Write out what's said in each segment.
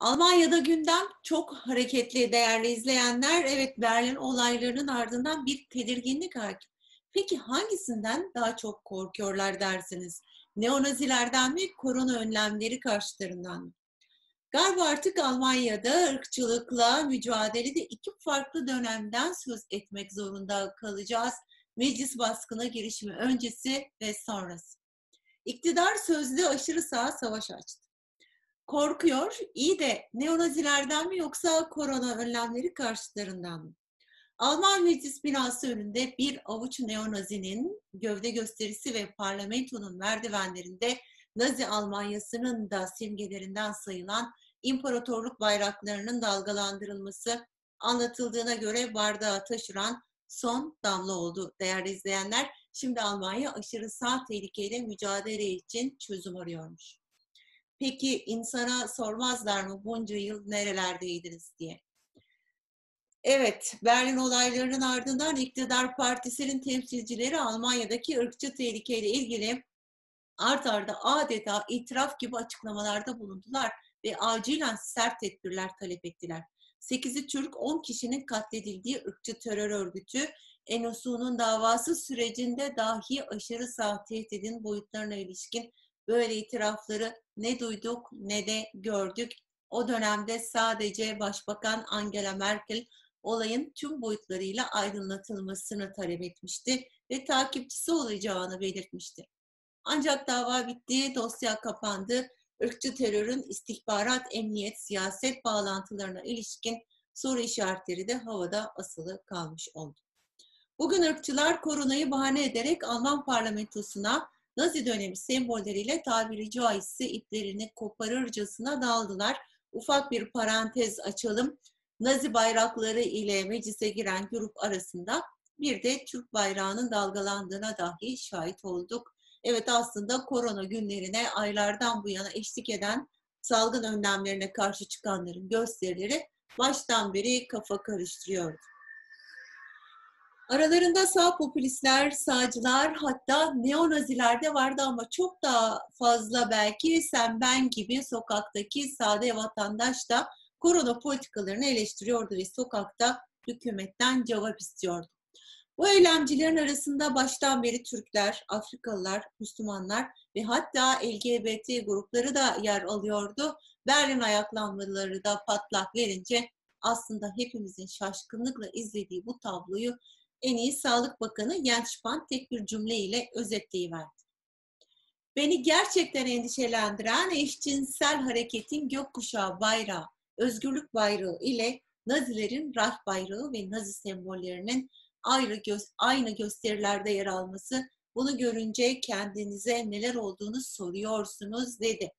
Almanya'da gündem çok hareketli değerli izleyenler. Evet Berlin olaylarının ardından bir tedirginlik hakim. Peki hangisinden daha çok korkuyorlar dersiniz? Neonazilerden mi, korona önlemleri karşılarından mı? Galiba artık Almanya'da ırkçılıkla mücadelede iki farklı dönemden söz etmek zorunda kalacağız. Meclis baskına girişimi öncesi ve sonrası. İktidar sözlü aşırı sağ savaş açtı korkuyor. İyi de neonazilerden mi yoksa korona önlemleri karşıtlarından mı? Alman Meclis binası önünde bir avuç neonazinin gövde gösterisi ve parlamentonun merdivenlerinde Nazi Almanyası'nın da simgelerinden sayılan imparatorluk bayraklarının dalgalandırılması anlatıldığına göre bardağı taşıran son damla oldu değerli izleyenler. Şimdi Almanya aşırı sağ tehlikeyle mücadele için çözüm arıyormuş. Peki insana sormazlar mı bunca yıl nerelerdeydiniz diye. Evet, Berlin olaylarının ardından iktidar partisinin temsilcileri Almanya'daki ırkçı tehlikeyle ilgili art arda adeta itiraf gibi açıklamalarda bulundular ve acilen sert tedbirler talep ettiler. 8'i Türk, 10 kişinin katledildiği ırkçı terör örgütü Enosu'nun davası sürecinde dahi aşırı sağ tehdidin boyutlarına ilişkin böyle itirafları ne duyduk ne de gördük. O dönemde sadece Başbakan Angela Merkel olayın tüm boyutlarıyla aydınlatılmasını talep etmişti ve takipçisi olacağını belirtmişti. Ancak dava bitti, dosya kapandı. Irkçı terörün istihbarat, emniyet, siyaset bağlantılarına ilişkin soru işaretleri de havada asılı kalmış oldu. Bugün ırkçılar koronayı bahane ederek Alman parlamentosuna Nazi dönemi sembolleriyle tabiri caizse iplerini koparırcasına daldılar. Ufak bir parantez açalım. Nazi bayrakları ile meclise giren grup arasında bir de Türk bayrağının dalgalandığına dahi şahit olduk. Evet aslında korona günlerine aylardan bu yana eşlik eden salgın önlemlerine karşı çıkanların gösterileri baştan beri kafa karıştırıyordu. Aralarında sağ popülistler, sağcılar hatta neonaziler de vardı ama çok daha fazla belki sen ben gibi sokaktaki sade vatandaş da korona politikalarını eleştiriyordu ve sokakta hükümetten cevap istiyordu. Bu eylemcilerin arasında baştan beri Türkler, Afrikalılar, Müslümanlar ve hatta LGBT grupları da yer alıyordu. Berlin ayaklanmaları da patlak verince aslında hepimizin şaşkınlıkla izlediği bu tabloyu en iyi Sağlık Bakanı Jens Spahn tek bir cümleyle özetleyiverdi. Beni gerçekten endişelendiren eşcinsel hareketin gökkuşağı bayrağı, özgürlük bayrağı ile Nazilerin Reich bayrağı ve Nazi sembollerinin ayrı göz, aynı gösterilerde yer alması bunu görünce kendinize neler olduğunu soruyorsunuz dedi.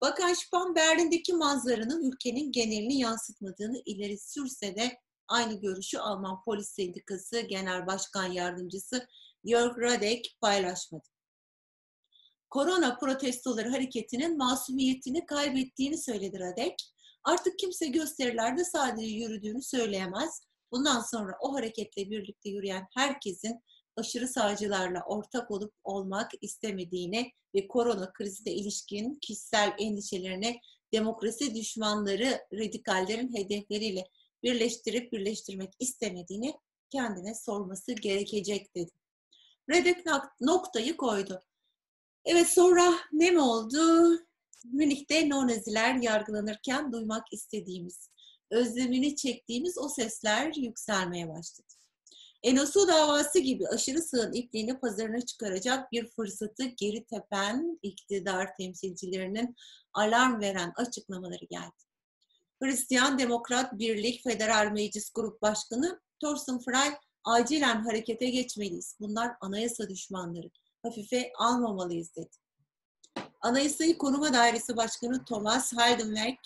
Bakan Spahn Berlin'deki manzaranın ülkenin genelini yansıtmadığını ileri sürse de Aynı görüşü Alman Polis Sendikası Genel Başkan Yardımcısı Jörg Radek paylaşmadı. Korona protestoları hareketinin masumiyetini kaybettiğini söyledi Radek. Artık kimse gösterilerde sadece yürüdüğünü söyleyemez. Bundan sonra o hareketle birlikte yürüyen herkesin aşırı sağcılarla ortak olup olmak istemediğini ve korona krizine ilişkin kişisel endişelerini demokrasi düşmanları radikallerin hedefleriyle birleştirip birleştirmek istemediğini kendine sorması gerekecek dedi. Redek noktayı koydu. Evet sonra ne mi oldu? Münih'te Nonaziler yargılanırken duymak istediğimiz, özlemini çektiğimiz o sesler yükselmeye başladı. Enosu davası gibi aşırı sığın ipliğini pazarına çıkaracak bir fırsatı geri tepen iktidar temsilcilerinin alarm veren açıklamaları geldi. Hristiyan Demokrat Birlik Federal Meclis Grup Başkanı Thorsten Frey acilen harekete geçmeliyiz. Bunlar anayasa düşmanları. Hafife almamalıyız dedi. Anayasayı Koruma Dairesi Başkanı Thomas Haldenberg,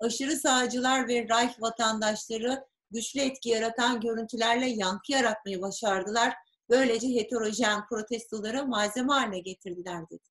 aşırı sağcılar ve Reich vatandaşları güçlü etki yaratan görüntülerle yankı yaratmayı başardılar. Böylece heterojen protestoları malzeme haline getirdiler dedi.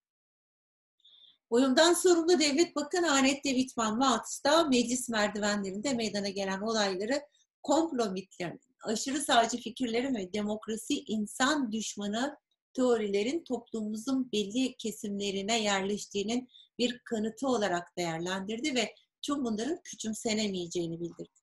Uyumdan sorumlu Devlet Bakanı Anette Wittmann Maat'ta meclis merdivenlerinde meydana gelen olayları komplo mitlerinin, aşırı sağcı fikirlerin ve demokrasi insan düşmanı teorilerin toplumumuzun belli kesimlerine yerleştiğinin bir kanıtı olarak değerlendirdi ve tüm bunların küçümsenemeyeceğini bildirdi.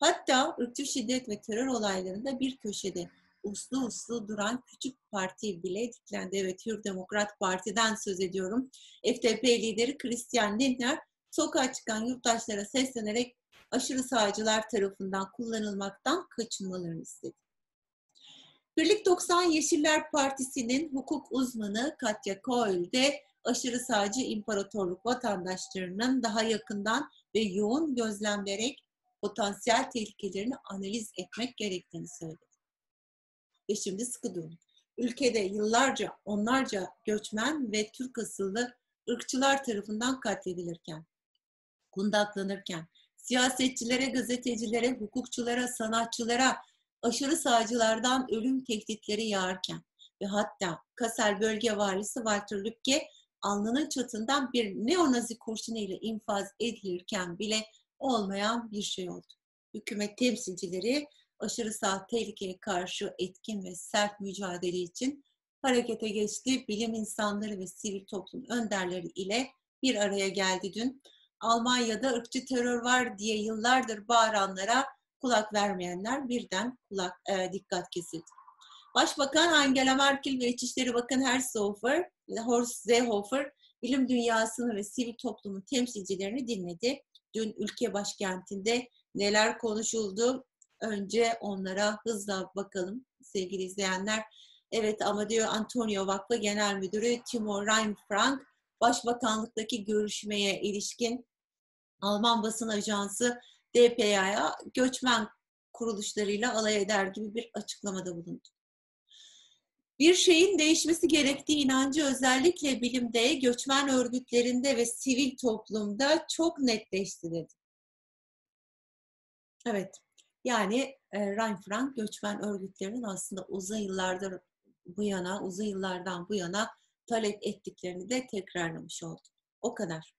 Hatta ırkçı şiddet ve terör olaylarında bir köşede uslu uslu duran küçük parti bile diklendi. Evet Hür Demokrat Parti'den söz ediyorum. FDP lideri Christian Lindner sokağa çıkan yurttaşlara seslenerek aşırı sağcılar tarafından kullanılmaktan kaçınmalarını istedi. Birlik 90 Yeşiller Partisi'nin hukuk uzmanı Katya Kohl de aşırı sağcı imparatorluk vatandaşlarının daha yakından ve yoğun gözlemlerek potansiyel tehlikelerini analiz etmek gerektiğini söyledi. Ve şimdi sıkı durun. Ülkede yıllarca onlarca göçmen ve Türk asıllı ırkçılar tarafından katledilirken, kundaklanırken, siyasetçilere, gazetecilere, hukukçulara, sanatçılara, aşırı sağcılardan ölüm tehditleri yağarken ve hatta Kasel bölge valisi Walter Lübke alnının çatından bir neonazi kurşunu ile infaz edilirken bile olmayan bir şey oldu. Hükümet temsilcileri aşırı sağ tehlikeye karşı etkin ve sert mücadele için harekete geçti. Bilim insanları ve sivil toplum önderleri ile bir araya geldi dün. Almanya'da ırkçı terör var diye yıllardır bağıranlara kulak vermeyenler birden kulak e, dikkat kesildi. Başbakan Angela Merkel ve İçişleri Bakanı Horst Seehofer, Horst Seehofer bilim dünyasını ve sivil toplumun temsilcilerini dinledi. Dün ülke başkentinde neler konuşuldu? Önce onlara hızla bakalım sevgili izleyenler. Evet ama diyor Antonio Vakfı Genel Müdürü Timur Reinfrank, Başbakanlıktaki görüşmeye ilişkin Alman basın ajansı DPA'ya göçmen kuruluşlarıyla alay eder gibi bir açıklamada bulundu. Bir şeyin değişmesi gerektiği inancı özellikle bilimde, göçmen örgütlerinde ve sivil toplumda çok netleşti dedi. Evet, yani e, Reinfrank göçmen örgütlerinin aslında uzun yıllardır bu yana, uzun yıllardan bu yana talep ettiklerini de tekrarlamış oldu. O kadar.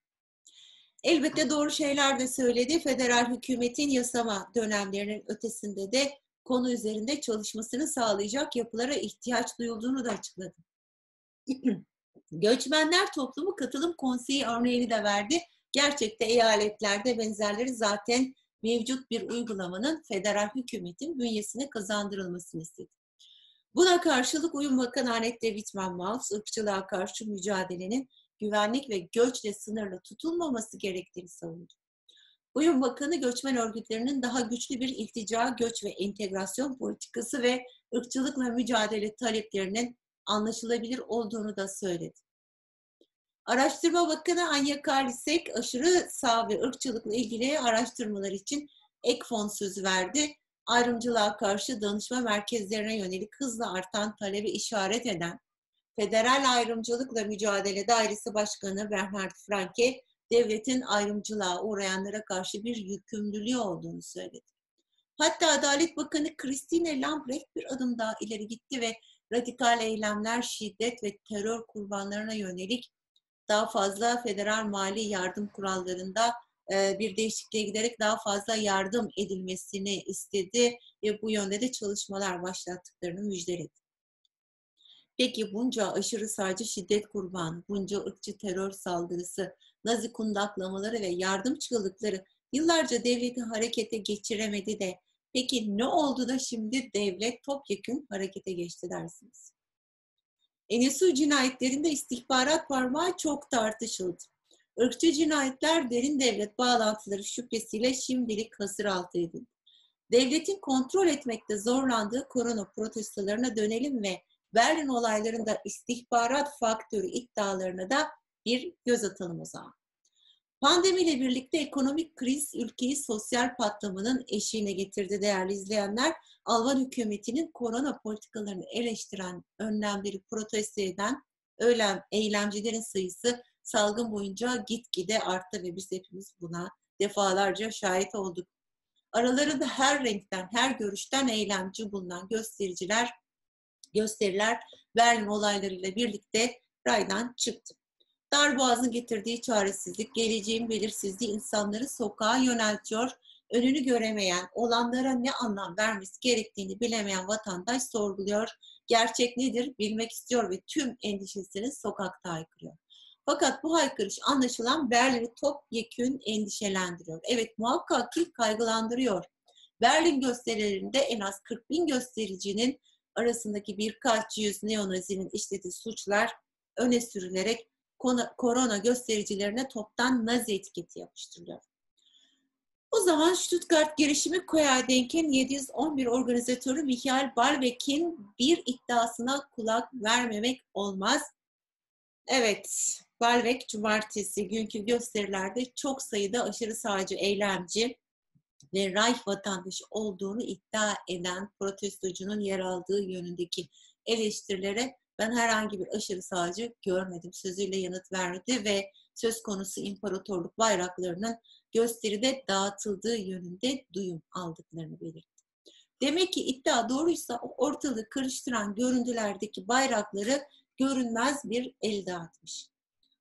Elbette doğru şeyler de söyledi. Federal hükümetin yasama dönemlerinin ötesinde de konu üzerinde çalışmasını sağlayacak yapılara ihtiyaç duyulduğunu da açıkladı. Göçmenler Toplumu Katılım Konseyi örneğini de verdi. Gerçekte eyaletlerde benzerleri zaten mevcut bir uygulamanın federal hükümetin bünyesine kazandırılmasını istedi. Buna karşılık Uyum Bakanı Annette Wittmann-Maus, ırkçılığa karşı mücadelenin güvenlik ve göçle sınırlı tutulmaması gerektiğini savundu. Uyum Bakanı göçmen örgütlerinin daha güçlü bir iltica, göç ve entegrasyon politikası ve ırkçılıkla mücadele taleplerinin anlaşılabilir olduğunu da söyledi. Araştırma Bakanı Anya Karlisek aşırı sağ ve ırkçılıkla ilgili araştırmalar için ek fon sözü verdi. Ayrımcılığa karşı danışma merkezlerine yönelik hızla artan talebi işaret eden Federal Ayrımcılıkla Mücadele Dairesi Başkanı Bernhard Franke, devletin ayrımcılığa uğrayanlara karşı bir yükümlülüğü olduğunu söyledi. Hatta Adalet Bakanı Christine Lambrecht bir adım daha ileri gitti ve radikal eylemler, şiddet ve terör kurbanlarına yönelik daha fazla federal mali yardım kurallarında e, bir değişikliğe giderek daha fazla yardım edilmesini istedi ve bu yönde de çalışmalar başlattıklarını müjdeledi. Peki bunca aşırı sağcı şiddet kurbanı, bunca ırkçı terör saldırısı, Nazi kundaklamaları ve yardım çığlıkları yıllarca devleti harekete geçiremedi de peki ne oldu da şimdi devlet topyekun harekete geçti dersiniz? Enesu cinayetlerinde istihbarat parmağı çok tartışıldı. Irkçı cinayetler derin devlet bağlantıları şüphesiyle şimdilik hasır altı edildi. Devletin kontrol etmekte zorlandığı korona protestolarına dönelim ve Berlin olaylarında istihbarat faktörü iddialarına da bir göz atalım o zaman. Pandemiyle birlikte ekonomik kriz ülkeyi sosyal patlamanın eşiğine getirdi değerli izleyenler. Alman hükümetinin korona politikalarını eleştiren önlemleri protesto eden öylem, eylemcilerin sayısı salgın boyunca gitgide arttı ve biz hepimiz buna defalarca şahit olduk. Aralarında her renkten, her görüşten eylemci bulunan göstericiler, gösteriler Berlin olaylarıyla birlikte raydan çıktı. Darboğaz'ın getirdiği çaresizlik, geleceğin belirsizliği insanları sokağa yöneltiyor. Önünü göremeyen, olanlara ne anlam vermesi gerektiğini bilemeyen vatandaş sorguluyor. Gerçek nedir bilmek istiyor ve tüm endişesini sokakta aykırıyor. Fakat bu haykırış anlaşılan Berlin'i topyekün endişelendiriyor. Evet muhakkak ki kaygılandırıyor. Berlin gösterilerinde en az 40 bin göstericinin arasındaki birkaç yüz neonazinin işlediği suçlar öne sürülerek korona göstericilerine toptan nazi etiketi yapıştırılıyor. O zaman Stuttgart girişimi Koyadenken 711 organizatörü Michael Balbeck'in bir iddiasına kulak vermemek olmaz. Evet, Balbeck cumartesi günkü gösterilerde çok sayıda aşırı sağcı eylemci ve Reich vatandaşı olduğunu iddia eden protestocunun yer aldığı yönündeki eleştirilere ben herhangi bir aşırı sağcı görmedim sözüyle yanıt verdi ve söz konusu imparatorluk bayraklarının gösteride dağıtıldığı yönünde duyum aldıklarını belirtti. Demek ki iddia doğruysa ortalığı karıştıran görüntülerdeki bayrakları görünmez bir el dağıtmış.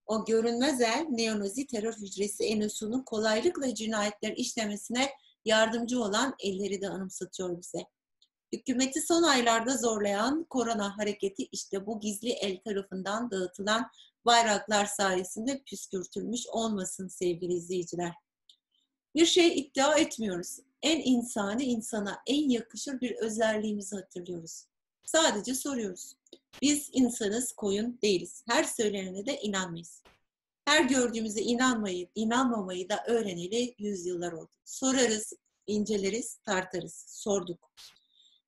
O görünmez el neonazi terör hücresi Enusu'nun kolaylıkla cinayetler işlemesine yardımcı olan elleri de anımsatıyor bize. Hükümeti son aylarda zorlayan korona hareketi işte bu gizli el tarafından dağıtılan bayraklar sayesinde püskürtülmüş olmasın sevgili izleyiciler. Bir şey iddia etmiyoruz. En insani insana en yakışır bir özelliğimizi hatırlıyoruz. Sadece soruyoruz. Biz insanız, koyun değiliz. Her söylenene de inanmayız. Her gördüğümüze inanmayı, inanmamayı da öğreneli yüzyıllar oldu. Sorarız, inceleriz, tartarız. Sorduk.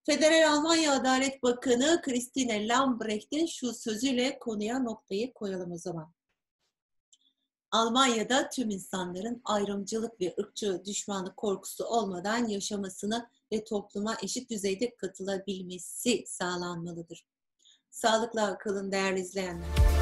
Federal Almanya Adalet Bakanı Christine Lambrecht'in şu sözüyle konuya noktayı koyalım o zaman. Almanya'da tüm insanların ayrımcılık ve ırkçı düşmanlık korkusu olmadan yaşamasını ve topluma eşit düzeyde katılabilmesi sağlanmalıdır. Sağlıkla kalın değerli izleyenler.